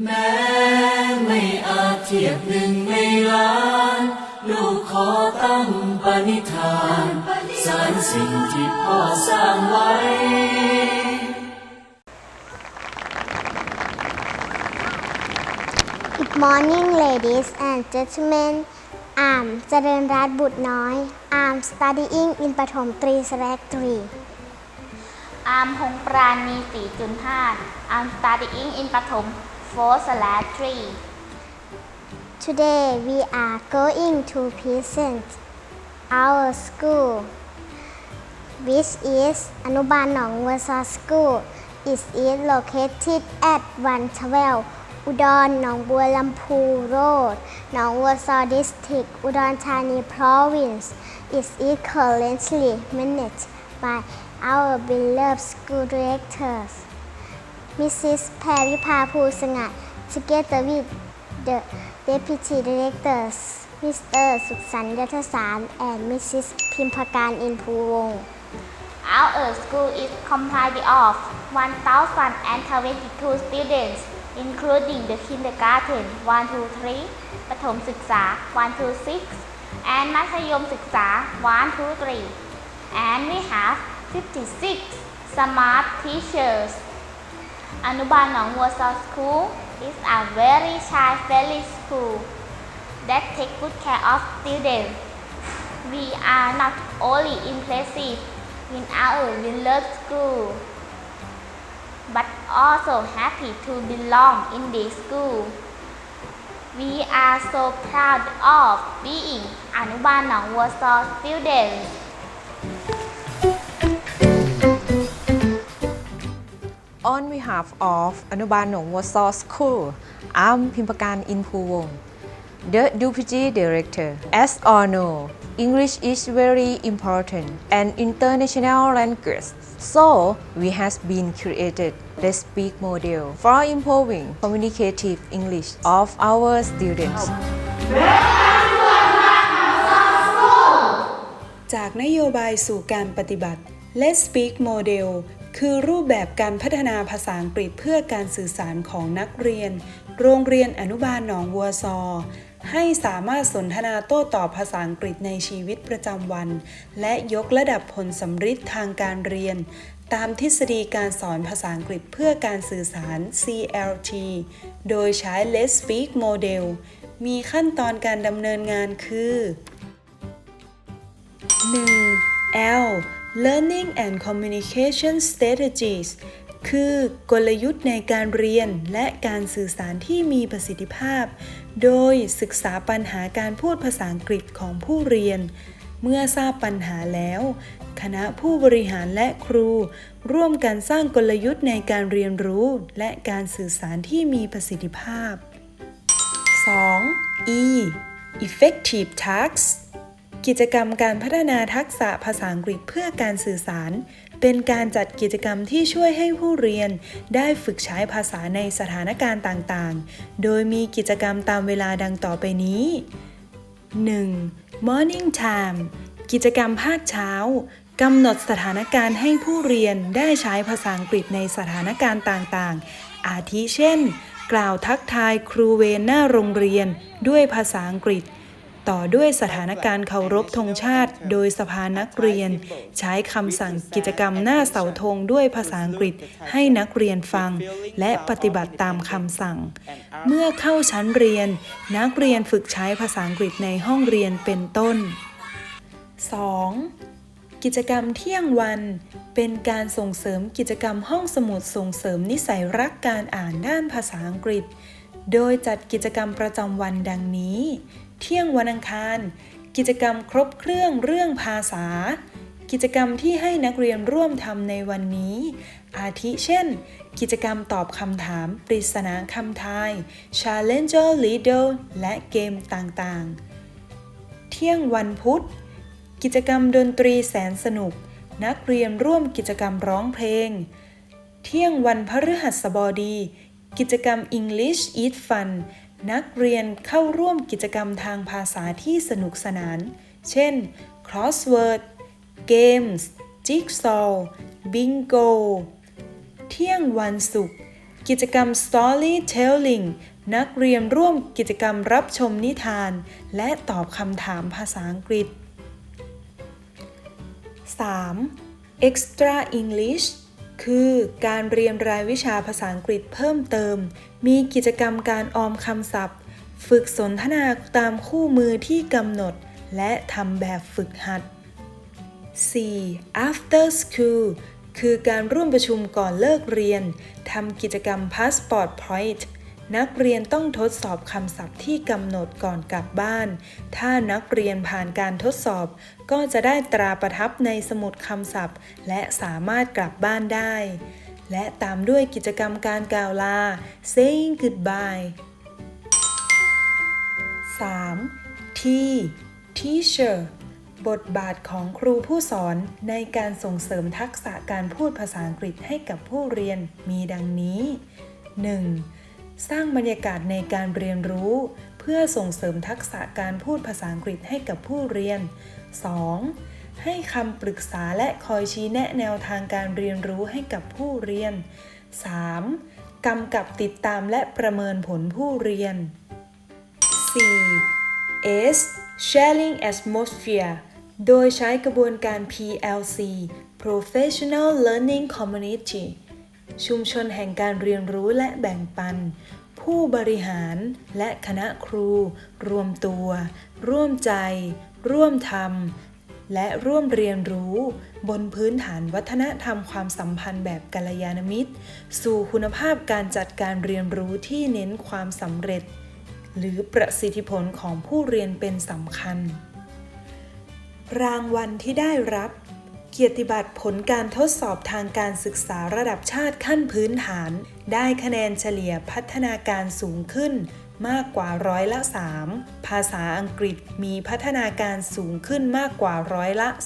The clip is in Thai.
แม้ไม่อาจเทียบหนึ่งในล้าน ลูกขอตั้งปณิธานสารสิ่งที่พ่อสร้างไว้ Good morning ladies and gentlemen I'm เจริญรัตน์บุตรน้อย I'm studying in ปฐมตรีสแลกตรี อามหงปราณีสีจุนห้า I'm studying in ปฐม 4 slash 3 Today we are going to present our school which is อนุบาลหนองวัวซอ School It is located at 112อุดรหนองบัวลำพูโรดหนองวัวซอ District อุดรธานี Province It is currently managed by our beloved school directors Mrs. แพรวิภาภูสงัด Together with the Deputy Directors Mr. สุขสันต์ยัทสาร and Mrs. พิมพการอินภูวงศ์ Our school is comprised of 1,022 students including the kindergarten 1 to 3ประถมศึกษา 1 to 6 and มัธยมศึกษา 1 to 3 and we have 56 smart teachers อนุบาลหนองวัวซอ School is a very child friendly school that take good care of students we are not only impressive in our beloved school but also happy to belong in this school we are so proud of being อนุบาลหนองวัวซอ students On behalf of อนุบาลหนองวัวซอ School I'm พิมพการอินภูวงศ์ The Deputy Director As all know English is very important and international language so we has been created the speak model for improving communicative English of our students จากนโยบายสู่การปฏิบัติ Let's Speak Model คือรูปแบบการพัฒนาภาษาอังกฤษเพื่อการสื่อสารของนักเรียน โรงเรียนอนุบาลหนองวัวซอ ให้สามารถสนทนาโต้ตอบภาษาอังกฤษในชีวิตประจำวัน และยกระดับผลสำฤทธิ์ทางการเรียน ตามทฤษฎีการสอนภาษาอังกฤษเพื่อการสื่อสาร CLT โดยใช้ Let's Speak Model มีขั้นตอนการดำเนินงานคือ 1. L Learning and Communication Strategies คือกลยุทธ์ในการเรียนและการสื่อสารที่มีประสิทธิภาพ โดยศึกษาปัญหาการพูดภาษาอังกฤษของผู้เรียน เมื่อทราบปัญหาแล้ว คณะผู้บริหารและครู ร่วมกันสร้างกลยุทธ์ในการเรียนรู้ และการสื่อสารที่มีประสิทธิภาพ 2. E effective tasks กิจกรรมการพัฒนาทักษะภาษาอังกฤษเพื่อการสื่อสาร เป็นการจัดกิจกรรมที่ช่วยให้ผู้เรียนได้ฝึกใช้ภาษาในสถานการณ์ต่างๆ โดยมีกิจกรรมตามเวลาดังต่อไปนี้ 1. Morning time กิจกรรมภาคเช้ากำหนดสถานการณ์ให้ผู้เรียนได้ใช้ภาษาอังกฤษในสถานการณ์ต่างๆ อาทิเช่น กล่าวทักทายครูเวรหน้าโรงเรียนด้วยภาษาอังกฤษ ต่อด้วยสถานการณ์เคารพธงชาติ โดยสภานักเรียน ใช้คำสั่งกิจกรรมหน้าเสาธงด้วยภาษาอังกฤษให้นักเรียนฟัง และปฏิบัติตามคำสั่ง เมื่อเข้าชั้นเรียน นักเรียนฝึกใช้ภาษาอังกฤษในห้องเรียนเป็นต้น 2. กิจกรรมเที่ยงวัน เป็นการส่งเสริมกิจกรรมห้องสมุดส่งเสริมนิสัยรักการอ่านด้านภาษาอังกฤษ โดยจัดกิจกรรมประจำวันดังนี้ เที่ยงวันอังคาร กิจกรรมครบเครื่องเรื่องภาษา กิจกรรมที่ให้นักเรียนร่วมทำในวันนี้ อาทิเช่น กิจกรรมตอบคำถาม ปริศนาคำทาย Challenger Leader และเกมต่างๆ เที่ยงวันพุธ กิจกรรมดนตรีแสนสนุก นักเรียนร่วมกิจกรรมร้องเพลง เที่ยงวันพฤหัสบดี กิจกรรม English Eat Fun นักเรียนเข้าร่วมกิจกรรมทางภาษาที่สนุกสนาน เช่น Crossword Games Jigsaw Bingo เที่ยงวันศุกร์กิจกรรม Storytelling นักเรียนร่วมกิจกรรมรับชมนิทาน และตอบคำถามภาษาอังกฤษ 3. Extra English คือการเรียนรายวิชาภาษาอังกฤษเพิ่มเติม มีกิจกรรมการออมคำศัพท์ ฝึกสนทนาตามคู่มือที่กำหนด และทำแบบฝึกหัด 4. After School คือการร่วมประชุมก่อนเลิกเรียน ทำกิจกรรม Passport Point นักเรียนต้องทดสอบคำศัพท์ที่กำหนดก่อนกลับบ้าน ถ้านักเรียนผ่านการทดสอบ ก็จะได้ตราประทับในสมุดคำศัพท์ และสามารถกลับบ้านได้ และตามด้วยกิจกรรมการกล่าวลา saying goodbye 3. T Teacher บทบาทของครูผู้สอนในการส่งเสริมทักษะการพูดภาษาอังกฤษให้กับผู้เรียนมีดังนี้ 1. สร้างบรรยากาศในการเรียนรู้ เพื่อส่งเสริมทักษะการพูดภาษาอังกฤษให้กับผู้เรียน 2. ให้คำปรึกษาและคอยชี้แนะแนวทางการเรียนรู้ให้กับผู้เรียน 3. กำกับติดตามและประเมินผลผู้เรียน 4. S Sharing Atmosphere โดยใช้กระบวนการ PLC Professional Learning Community ชุมชนแห่งการเรียนรู้และแบ่งปัน ผู้บริหารและคณะครู รวมตัว ร่วมใจ ร่วมทำและร่วมเรียนรู้ บนพื้นฐานวัฒนธรรมความสัมพันธ์แบบกัลยาณมิตร สู่คุณภาพการจัดการเรียนรู้ที่เน้นความสำเร็จ หรือประสิทธิผลของผู้เรียนเป็นสำคัญ รางวัลที่ได้รับ เกียรติบัตรผลการทดสอบทางการศึกษาระดับชาติขั้นพื้นฐาน ได้คะแนนเฉลี่ยพัฒนาการสูงขึ้นมากกว่าร้อยละ 3 ภาษาอังกฤษมีพัฒนาการสูงขึ้นมากกว่าร้อยละ 3